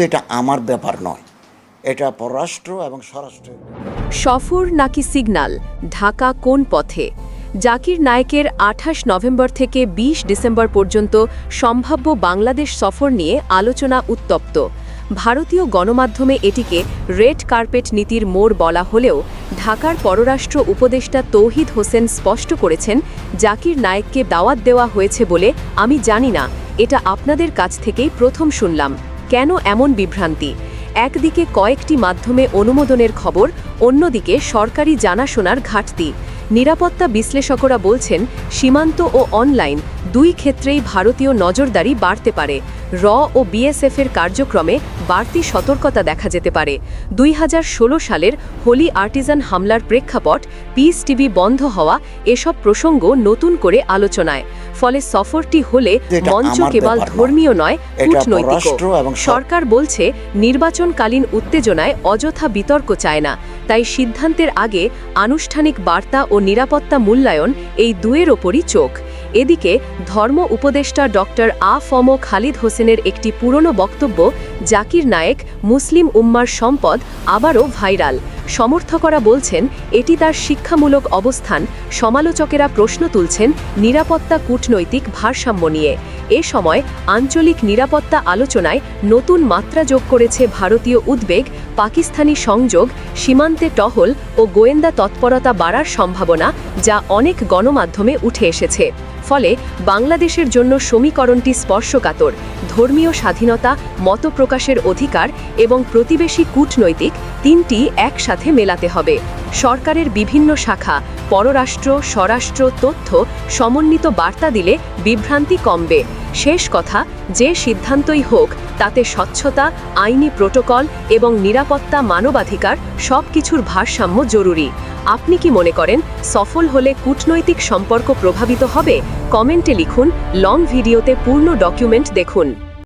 এটা আমার ব্যাপার নয়। এটা পররাষ্ট্র এবং স্বরাষ্ট্র সফর নাকি সিগন্যাল ঢাকা কোন পথে? জাকির নায়েকের আঠাশ নভেম্বর থেকে ২০ ডিসেম্বর পর্যন্ত সম্ভাব্য বাংলাদেশ সফর নিয়ে আলোচনা উত্তপ্ত। ভারতীয় গণমাধ্যমে এটিকে রেড কার্পেট নীতির মোড় বলা হলেও ঢাকার পররাষ্ট্র উপদেষ্টা তৌহিদ হোসেন স্পষ্ট করেছেন, জাকির নায়েককে দাওয়াত দেওয়া হয়েছে বলে আমি জানি না। এটা আপনাদের কাছ থেকেই প্রথম শুনলাম। কেন এমন বিভ্রান্তি? একদিকে কয়েকটি মাধ্যমে অনুমোদনের খবর, অন্যদিকে সরকারি জানাশোনার ঘাটতি। নিরাপত্তা বিশ্লেষকরা বলছেন, সীমান্ত ও অনলাইন দুই ক্ষেত্রেই ভারতীয় নজরদারি বাড়তে পারে। র ও বিএসএফের কার্যক্রমে বাড়তি সতর্কতা দেখা যেতে পারে। দুই হাজার ষোলো সালের হোলি আর্টিজান হামলার প্রেক্ষাপট, পিস টিভি বন্ধ হওয়া এসব প্রসঙ্গ নতুন করে আলোচনায়। ফলে সফরটি হলে মঞ্চ কেবল ধর্মীয় নয় কূটনৈতিক সরকার বলছে নির্বাচনকালীন উত্তেজনায় অযথা বিতর্ক চায় না। তাই সিদ্ধান্তের আগে আনুষ্ঠানিক বার্তা ও নিরাপত্তা মূল্যায়ন এই দুয়ের ওপরই চোখ। এদিকে ধর্ম উপদেষ্টা ডক্টর আ ফম খালিদ হোসেনের একটি পুরনো বক্তব্য, জাকির নায়েক মুসলিম উম্মার সম্পদ আবারও ভাইরাল। সমর্থকরা বলছেন, এটি তার শিক্ষামূলক অবস্থান, সমালোচকেরা প্রশ্ন তুলছেন নিরাপত্তা কূটনৈতিক ভারসাম্য নিয়ে। এ সময় আঞ্চলিক নিরাপত্তা আলোচনায় নতুন মাত্রা যোগ করেছে ভারতীয় উদ্বেগ, পাকিস্তানি সংযোগ, সীমান্তে টহল ও গোয়েন্দা তৎপরতা বাড়ার সম্ভাবনা যা অনেক গণমাধ্যমে উঠে এসেছে। ফলে বাংলাদেশের জন্য সমীকরণটি স্পর্শকাতর, ধর্মীয় স্বাধীনতা, মত প্রকাশের অধিকার এবং প্রতিবেশী কূটনৈতিক তিনটি একসাথে মেলাতে হবে। সরকারের বিভিন্ন শাখা, পররাষ্ট্র, স্বরাষ্ট্র, তথ্য সমন্বিত বার্তা দিলে বিভ্রান্তি কমবে। শেষ কথা, যে সিদ্ধান্তই হোক, তাতে স্বচ্ছতা, আইনি প্রোটোকল এবং নিরাপত্তা, মানবাধিকার সব কিছুর ভারসাম্য জরুরি। আপনি কি মনে করেন সফল হলে কূটনৈতিক সম্পর্ক প্রভাবিত হবে? কমেন্টে লিখুন, লং ভিডিওতে পূর্ণ ডকুমেন্ট দেখুন।